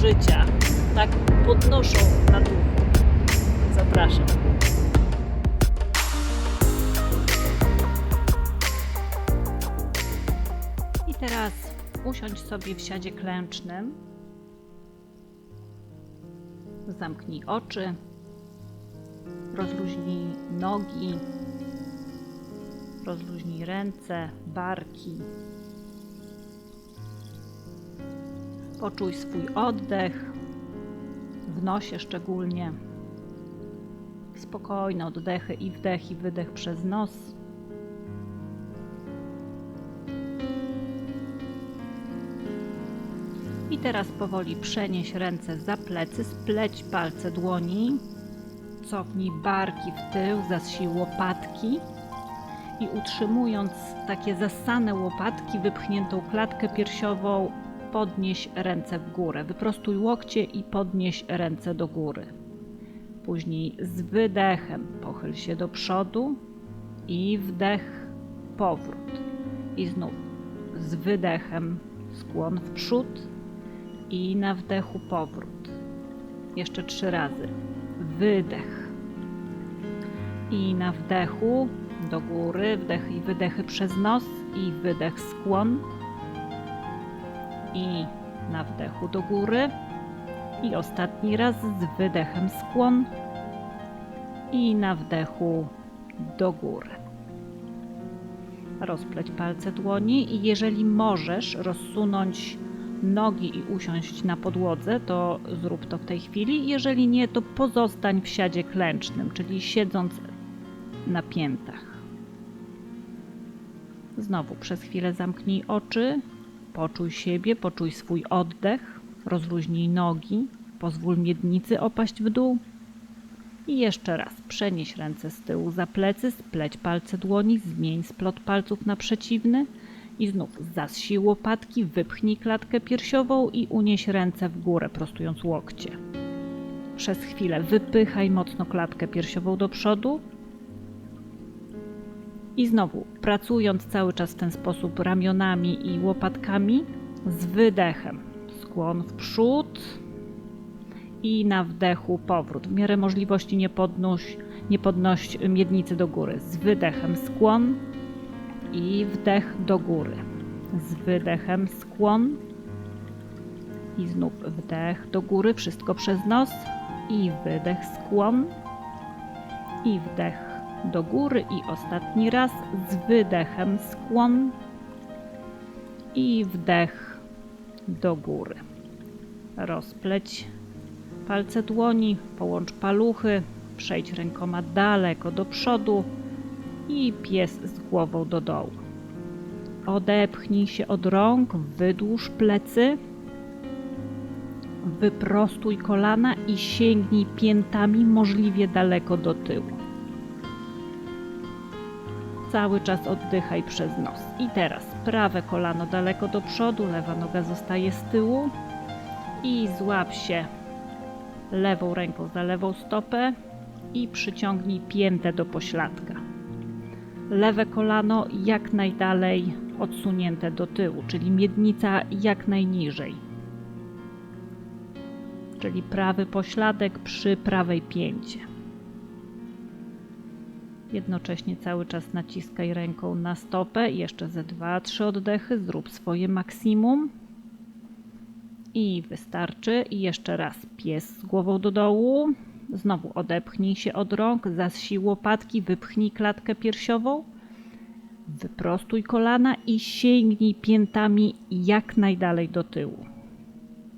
życia, tak podnoszą na duchu. Zapraszam. I teraz usiądź sobie w siadzie klęcznym. Zamknij oczy. Rozluźnij nogi. Rozluźnij ręce, barki. Poczuj swój oddech, w nosie szczególnie. Spokojne oddechy i wdech i wydech przez nos. I teraz powoli przenieś ręce za plecy, spleć palce dłoni, cofnij barki w tył, zaś łopatki i utrzymując takie zasane łopatki, wypchniętą klatkę piersiową, podnieś ręce w górę. Wyprostuj łokcie i podnieś ręce do góry. Później z wydechem pochyl się do przodu i wdech, powrót. I znów z wydechem skłon w przód i na wdechu powrót. Jeszcze trzy razy. Wydech. I na wdechu do góry, wdech i wydechy przez nos i wydech skłon. I na wdechu do góry. I ostatni raz z wydechem skłon. I na wdechu do góry. Rozpleć palce dłoni i jeżeli możesz rozsunąć nogi i usiąść na podłodze, to zrób to w tej chwili. Jeżeli nie, to pozostań w siadzie klęcznym, czyli siedząc na piętach. Znowu przez chwilę zamknij oczy, poczuj siebie, poczuj swój oddech, rozluźnij nogi, pozwól miednicy opaść w dół. I jeszcze raz przenieś ręce z tyłu za plecy, spleć palce dłoni, zmień splot palców na przeciwny i znów zasij łopatki, wypchnij klatkę piersiową i unieś ręce w górę, prostując łokcie. Przez chwilę wypychaj mocno klatkę piersiową do przodu. I znowu, pracując cały czas w ten sposób ramionami i łopatkami, z wydechem skłon w przód i na wdechu powrót. W miarę możliwości nie podnoś, nie podnoś miednicy do góry. Z wydechem skłon i wdech do góry. Z wydechem skłon i znów wdech do góry, wszystko przez nos i wydech skłon i wdech do góry i ostatni raz z wydechem skłon i wdech do góry. Rozpleć palce dłoni, połącz paluchy, przejdź rękoma daleko do przodu i pies z głową do dołu. Odepchnij się od rąk, wydłuż plecy, wyprostuj kolana i sięgnij piętami możliwie daleko do tyłu. Cały czas oddychaj przez nos. I teraz prawe kolano daleko do przodu, lewa noga zostaje z tyłu i złap się lewą ręką za lewą stopę i przyciągnij piętę do pośladka lewe kolano jak najdalej odsunięte do tyłu, czyli miednica jak najniżej. Czyli prawy pośladek przy prawej pięcie. Jednocześnie cały czas naciskaj ręką na stopę, jeszcze ze 2-3 oddechy, zrób swoje maksimum. I wystarczy. I jeszcze raz pies z głową do dołu. Znowu odepchnij się od rąk, zasij łopatki, wypchnij klatkę piersiową, wyprostuj kolana i sięgnij piętami jak najdalej do tyłu.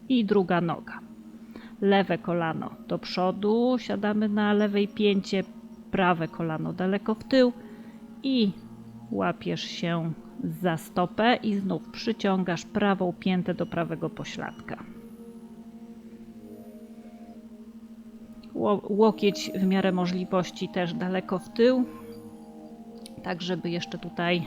I druga noga. Lewe kolano do przodu, siadamy na lewej pięcie, prawe kolano daleko w tył i łapiesz się za stopę i znów przyciągasz prawą piętę do prawego pośladka. łokieć w miarę możliwości też daleko w tył, tak żeby jeszcze tutaj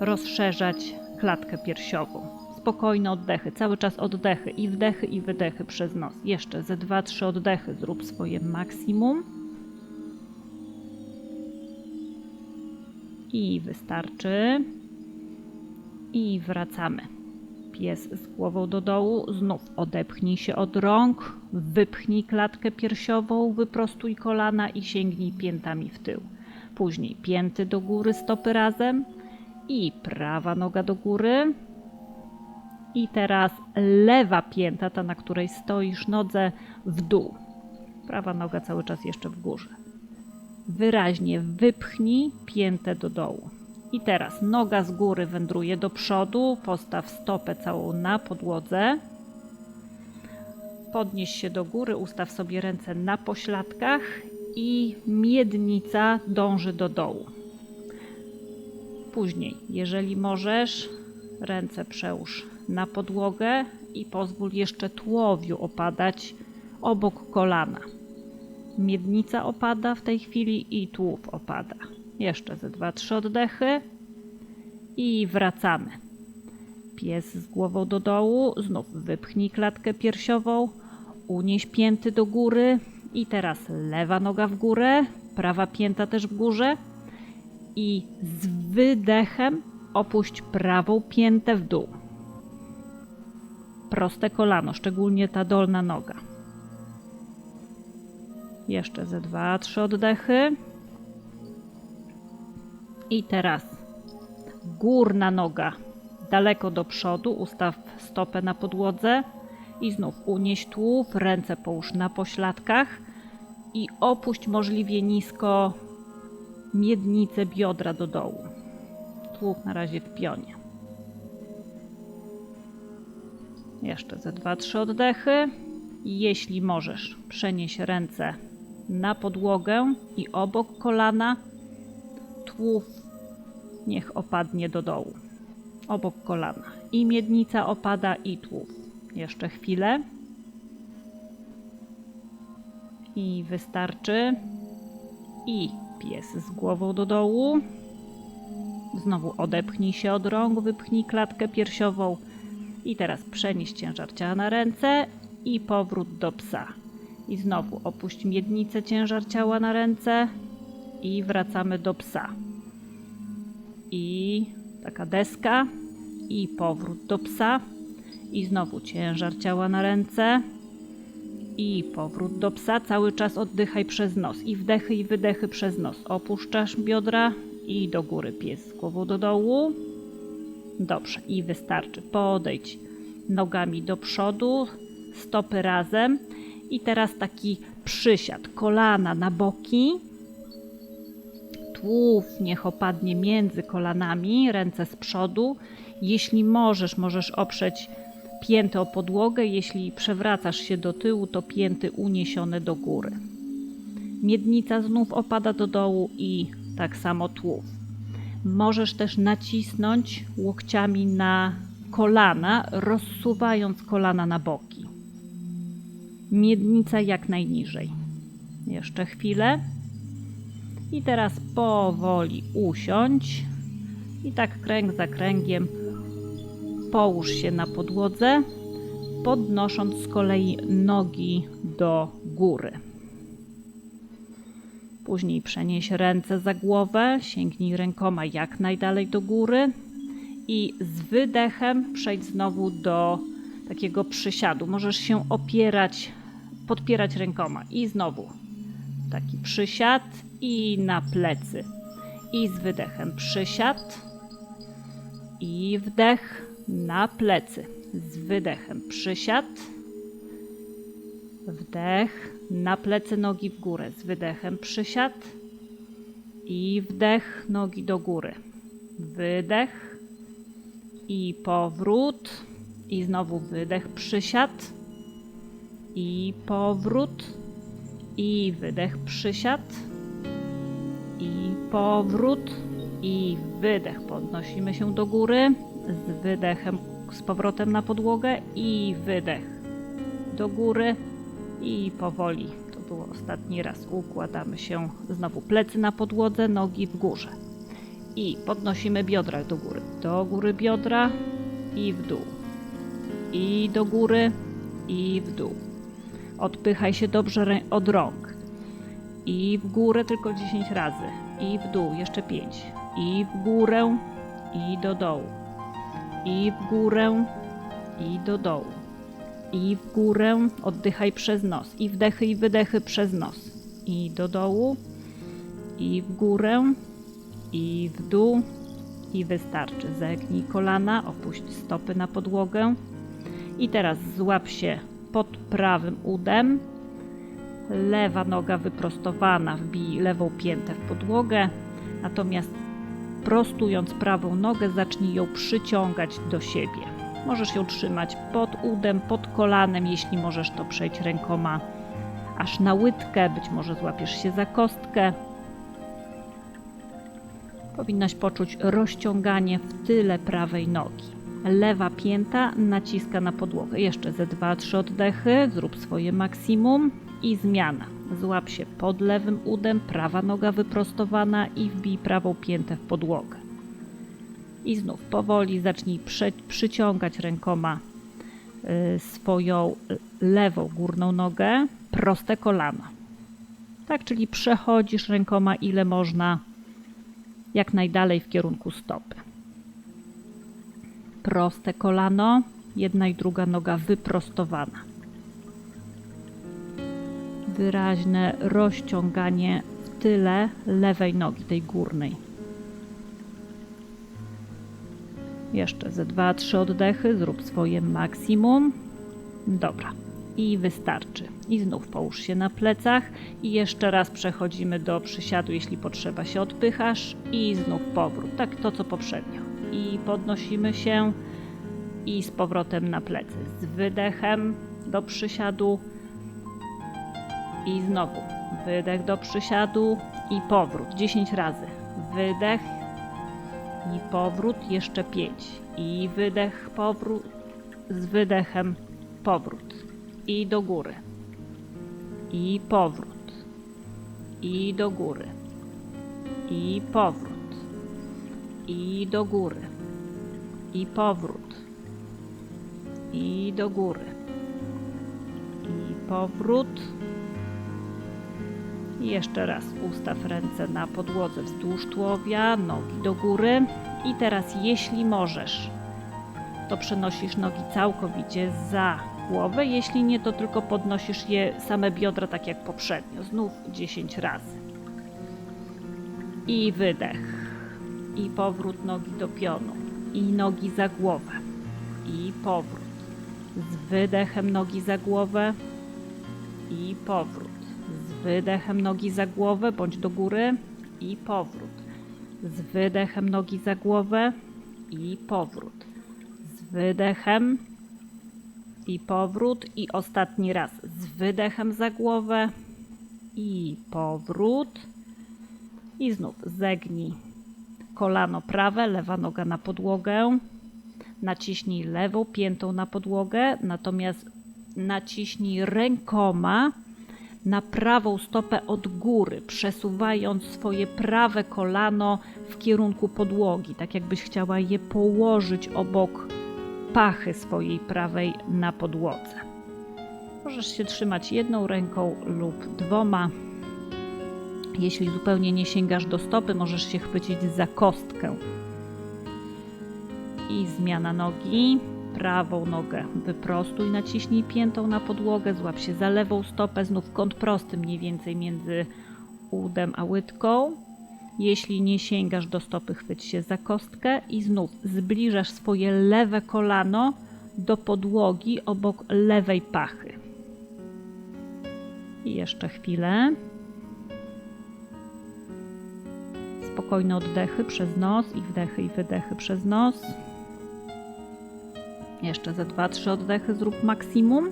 rozszerzać klatkę piersiową. Spokojne oddechy, cały czas oddechy i wdechy i wydechy przez nos. Jeszcze ze 2-3 oddechy zrób swoje maksimum. I wystarczy. I wracamy. Pies z głową do dołu, znów odepchnij się od rąk, wypchnij klatkę piersiową, wyprostuj kolana i sięgnij piętami w tył. Później pięty do góry, stopy razem i prawa noga do góry. I teraz lewa pięta, ta na której stoisz, nodze w dół. Prawa noga cały czas jeszcze w górze. Wyraźnie wypchnij piętę do dołu. I teraz noga z góry wędruje do przodu, postaw stopę całą na podłodze. Podnieś się do góry, ustaw sobie ręce na pośladkach i miednica dąży do dołu. Później, jeżeli możesz, ręce przełóż na podłogę i pozwól jeszcze tułowiu opadać obok kolana. Miednica opada w tej chwili i tułów opada. Jeszcze ze dwa, trzy oddechy i wracamy. Pies z głową do dołu, znów wypchnij klatkę piersiową, unieś pięty do góry i teraz lewa noga w górę, prawa pięta też w górze i z wydechem opuść prawą piętę w dół. Proste kolano, szczególnie ta dolna noga. Jeszcze ze dwa, trzy oddechy. I teraz górna noga daleko do przodu, ustaw stopę na podłodze i znów unieś tułów, ręce połóż na pośladkach i opuść możliwie nisko miednicę biodra do dołu. Tułów na razie w pionie. Jeszcze ze 2-3 oddechy. Jeśli możesz, przenieś ręce na podłogę i obok kolana. Tłów niech opadnie do dołu. Obok kolana. I miednica opada, i tłów. Jeszcze chwilę. I wystarczy. I pies z głową do dołu. Znowu odepchnij się od rąk, wypchnij klatkę piersiową. I teraz przenieś ciężar ciała na ręce i powrót do psa. I znowu opuść miednicę ciężar ciała na ręce i wracamy do psa. I taka deska i powrót do psa. I znowu ciężar ciała na ręce i powrót do psa. Cały czas oddychaj przez nos i wdechy i wydechy przez nos. Opuszczasz biodra i do góry pies głową do dołu. Dobrze, i wystarczy. Podejdź nogami do przodu, stopy razem. I teraz taki przysiad, kolana na boki. Tłów niech opadnie między kolanami, ręce z przodu. Jeśli możesz, możesz oprzeć pięty o podłogę. Jeśli przewracasz się do tyłu, to pięty uniesione do góry. Miednica znów opada do dołu i tak samo tłów. Możesz też nacisnąć łokciami na kolana, rozsuwając kolana na boki. Miednica jak najniżej. Jeszcze chwilę. I teraz powoli usiądź. I tak kręg za kręgiem połóż się na podłodze, podnosząc z kolei nogi do góry. Później przenieś ręce za głowę, sięgnij rękoma jak najdalej do góry i z wydechem przejdź znowu do takiego przysiadu. Możesz się opierać, podpierać rękoma i znowu taki przysiad i na plecy. I z wydechem przysiad i wdech na plecy. Z wydechem przysiad Wdech, na plecy nogi w górę. Z wydechem przysiad i wdech, nogi do góry. Wydech i powrót. I znowu wydech, przysiad i powrót. I wydech, przysiad i powrót. I wydech. Podnosimy się do góry z wydechem z powrotem na podłogę i wydech do góry i powoli, to było ostatni raz, układamy się znowu plecy na podłodze, nogi w górze. I podnosimy biodra do góry. Do góry biodra i w dół. I do góry i w dół. Odpychaj się dobrze od rąk. I w górę tylko 10 razy. I w dół jeszcze 5. I w górę i do dołu. I w górę i do dołu. I w górę oddychaj przez nos. I wdechy i wydechy przez nos. I do dołu. I w górę i w dół. I wystarczy. Zegnij kolana, opuść stopy na podłogę. I teraz złap się pod prawym udem. Lewa noga wyprostowana, wbij lewą piętę w podłogę. Natomiast prostując prawą nogę, zacznij ją przyciągać do siebie. Możesz ją trzymać pod udem, pod kolanem, jeśli możesz to przejść rękoma aż na łydkę, być może złapiesz się za kostkę. Powinnaś poczuć rozciąganie w tyle prawej nogi. Lewa pięta naciska na podłogę. Jeszcze ze 2-3 oddechy, zrób swoje maksimum i zmiana. Złap się pod lewym udem, prawa noga wyprostowana i wbij prawą piętę w podłogę. I znów powoli zacznij przyciągać rękoma y, swoją lewą górną nogę, proste kolana. Tak, czyli przechodzisz rękoma ile można, jak najdalej w kierunku stopy. Proste kolano, jedna i druga noga wyprostowana. Wyraźne rozciąganie w tyle lewej nogi, tej górnej. Jeszcze ze 2-3 oddechy, zrób swoje maksimum. Dobra, i wystarczy. I znów połóż się na plecach i jeszcze raz przechodzimy do przysiadu, jeśli potrzeba się odpychasz i znów powrót. Tak to co poprzednio. I podnosimy się i z powrotem na plecy. Z wydechem do przysiadu i znowu. Wydech do przysiadu i powrót. 10 razy. Wydech i powrót. Jeszcze 5 i wydech, powrót. Z wydechem powrót. I do góry. I powrót. I do góry. I powrót i do góry. I powrót. I do góry. I powrót. I jeszcze raz ustaw ręce na podłodze wzdłuż tułowia, nogi do góry. I teraz jeśli możesz to przenosisz nogi całkowicie za głowę, jeśli nie to tylko podnosisz je same biodra tak jak poprzednio, znów 10 razy. I wydech i powrót nogi do pionu i nogi za głowę i powrót. Z wydechem nogi za głowę i powrót. Z wydechem nogi za głowę bądź do góry i powrót. Z wydechem nogi za głowę i powrót. Z wydechem i powrót. I ostatni raz. Z wydechem za głowę i powrót. I znów zegnij kolano prawe, lewa noga na podłogę. Naciśnij lewą piętą na podłogę, natomiast naciśnij rękoma na prawą stopę od góry, przesuwając swoje prawe kolano w kierunku podłogi, tak jakbyś chciała je położyć obok pachy swojej prawej na podłodze. Możesz się trzymać jedną ręką lub dwoma. Jeśli zupełnie nie sięgasz do stopy, możesz się chwycić za kostkę. I zmiana nogi. Prawą nogę wyprostuj, naciśnij piętą na podłogę, złap się za lewą stopę, znów kąt prosty mniej więcej między udem a łydką. Jeśli nie sięgasz do stopy, chwyć się za kostkę i znów zbliżasz swoje lewe kolano do podłogi obok lewej pachy. I jeszcze chwilę. Spokojne oddechy przez nos i wdechy i wydechy przez nos. Jeszcze ze 2-3 oddechy zrób maksimum.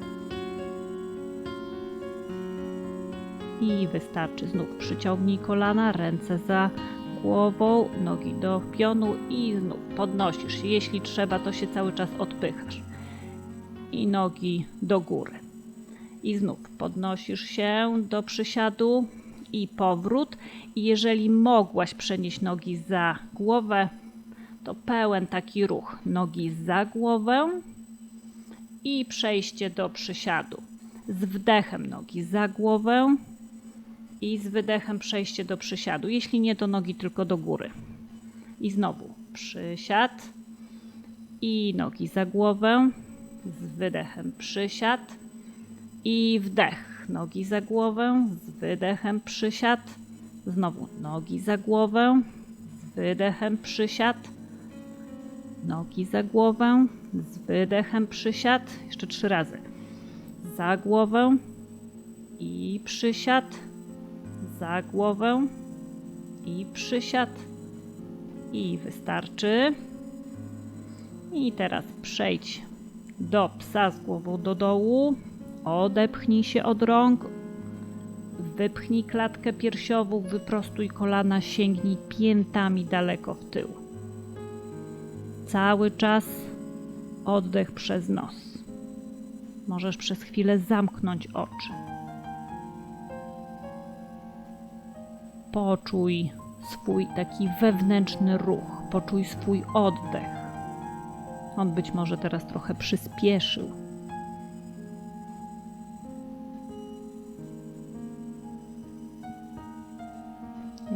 I wystarczy. Znów przyciągnij kolana, ręce za głową, nogi do pionu i znów podnosisz. Jeśli trzeba, to się cały czas odpychasz. I nogi do góry. I znów podnosisz się do przysiadu i powrót. I jeżeli mogłaś przenieść nogi za głowę, to pełen taki ruch. Nogi za głowę i przejście do przysiadu. Z wdechem nogi za głowę i z wydechem przejście do przysiadu. Jeśli nie, to nogi tylko do góry. I znowu przysiad i nogi za głowę. Z wydechem przysiad i wdech. Nogi za głowę, z wydechem przysiad. Znowu nogi za głowę, z wydechem przysiad. Nogi za głowę, z wydechem przysiad. Jeszcze trzy razy. Za głowę i przysiad. Za głowę i przysiad. I wystarczy. I teraz przejdź do psa z głową do dołu. Odepchnij się od rąk. Wypchnij klatkę piersiową, wyprostuj kolana, sięgnij piętami daleko w tył. Cały czas oddech przez nos. Możesz przez chwilę zamknąć oczy. Poczuj swój taki wewnętrzny ruch, poczuj swój oddech. On być może teraz trochę przyspieszył.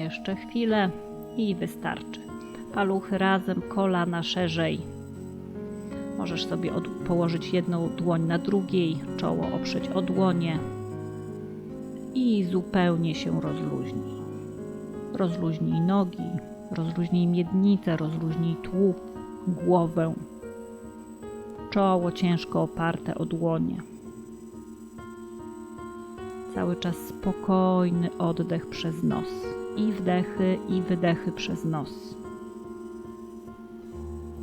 Jeszcze chwilę i wystarczy. Paluchy razem, kolana szerzej. Możesz sobie położyć jedną dłoń na drugiej, czoło oprzeć o dłonie i zupełnie się rozluźnij. Rozluźnij nogi, rozluźnij miednicę, rozluźnij tułów, głowę. Czoło ciężko oparte o dłonie. Cały czas spokojny oddech przez nos i wdechy, i wydechy przez nos.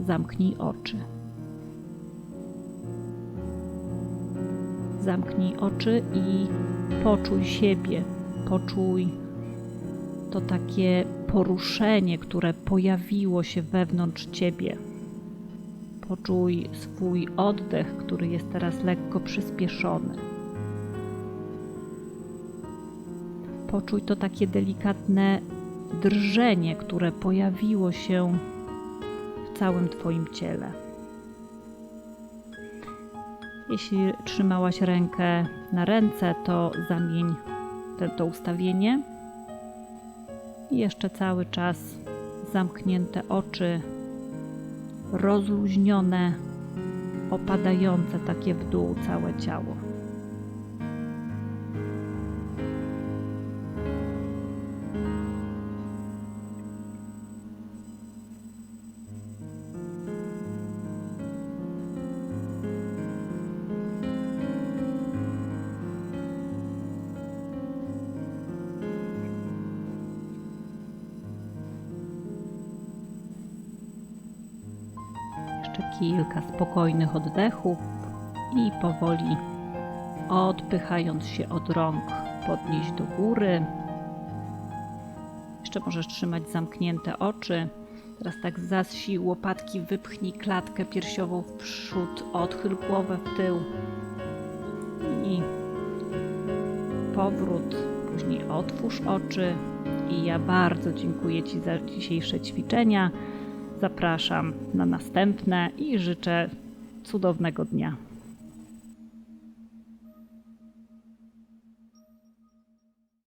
Zamknij oczy. Zamknij oczy i poczuj siebie, poczuj to takie poruszenie, które pojawiło się wewnątrz ciebie. Poczuj swój oddech, który jest teraz lekko przyspieszony. Poczuj to takie delikatne drżenie, które pojawiło się w całym Twoim ciele. Jeśli trzymałaś rękę na ręce, to zamień te, to ustawienie. I jeszcze cały czas zamknięte oczy, rozluźnione, opadające takie w dół całe ciało. Spokojnych oddechów i powoli odpychając się od rąk, podnieść do góry. Jeszcze możesz trzymać zamknięte oczy. Teraz tak zasi łopatki, wypchnij klatkę piersiową w przód, odchyl głowę w tył i powrót. Później otwórz oczy i ja bardzo dziękuję Ci za dzisiejsze ćwiczenia. Zapraszam na następne i życzę cudownego dnia.